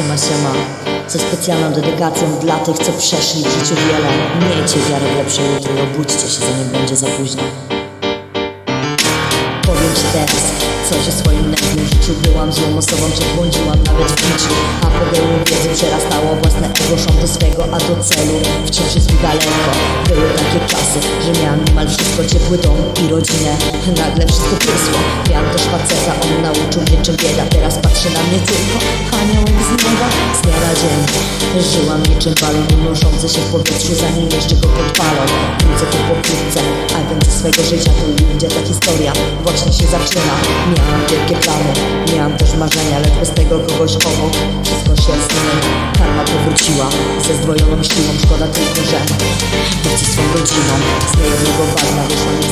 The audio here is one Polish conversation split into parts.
Siema, siema. Ze specjalną dedykacją dla tych, co przeszli w życiu wiele. Miejcie wiarę w lepsze jutro. I obudźcie się, zanim będzie za późno. Powiem ci teraz coś o swoim nędznym życiu Byłam. Złą osobą, czy błądziłam nawet w biciu A podełu wiedzy przerastało własne ego. Szłam do swego, a do celu. Wciąż jest mi daleko. Były takie czasy, że miałam niemal wszystko. Ciepły dom i rodzinę, nagle wszystko prysło Miałam też faceta, on nauczył mnie czym bieda. Teraz patrzy na mnie tylko. Aniołek żyłam niczym balon Unoszący się w powietrzu, zanim jeszcze go podpalą. Wrócę tu po piłce, a więcej swego życia To będzie ta historia, właśnie się zaczyna. Miałam wielkie plany, miałam też marzenia Lecz bez tego kogoś obok. Wszystko się zmieni, karma powróciła. Ze zdwojoną siłą, szkoda tylko, że Wróci swą rodziną. Z niejednego bagna jestem teraz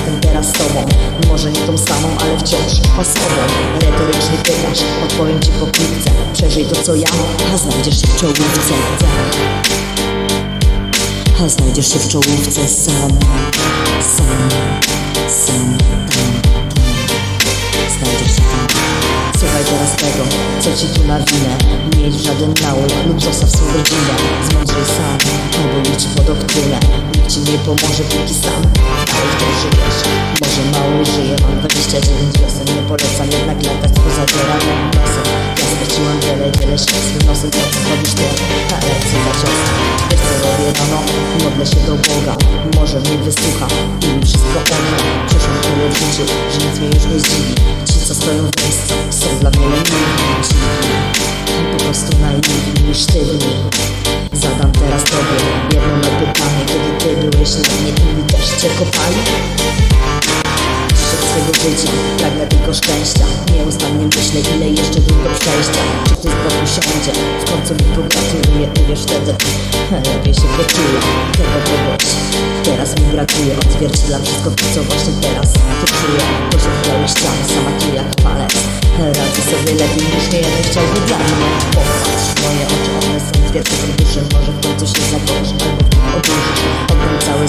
z tobą. Może nie tą samą, ale wciąż osobą Retorycznie pytasz, odpowiem ci po piłce Przeżyj to co ja, a znajdziesz się w czołówce. A znajdziesz się w czołówce sam, sam, sam, tam, tam. Znajdziesz się tam. Słuchaj teraz tego, co ci tu nawinę Nie idź w żaden nauk lub zostaw swą rodzinę. Zmądrzej sam, albo idź po doktrynę Ci nie pomoże, póki sam. Dalej w tym żyjesz Może mało żyje, mam 29 wiosen Nie polecam jednak latać poza dzieranym nosem. Ja straciłam wiele, wiele sił swym nosem To co robisz ty, a lecę za cios Wiesz co robię rano? Modlę się do Boga Może mnie wysłucha i mi wszystko odda Przeszłam tyle w życiu, że nic mnie już nie zdziwi. Ci co stoją w miejscu są dla mnie leniwi dziwi Po prostu naiwni niż ty mnie, inni też cię kopali? Szczyt swego życia, pragnę tylko szczęścia. Nieustannie myślę, ile jeszcze dróg do przejścia. Czy ktoś z boku siądzie, w końcu mi pogratuluje Uwierz wtedy, lepiej się poczuję Tego kogoś teraz mi brakuje Odzwierciedlam wszystko to, co właśnie teraz tu czuję wdały ściany, sama tu jak palec. Radzę sobie lepiej niż nie jeden chciałby dla mnie. Popatrz moje oczy, one są zwierciadłem duszy Może w końcu się zakochasz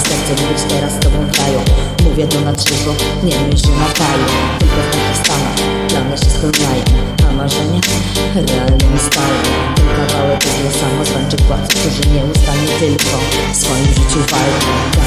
Całe serce, by być teraz z tobą raju Mówię to na trzeźwo, nie myśl, na faju Tylko w takich stanach plany się spełniają A marzenia realnie mi stają Ten kawałek jest dla samozwańczych władz Którzy nieustannie tylko w swoim życiu walczą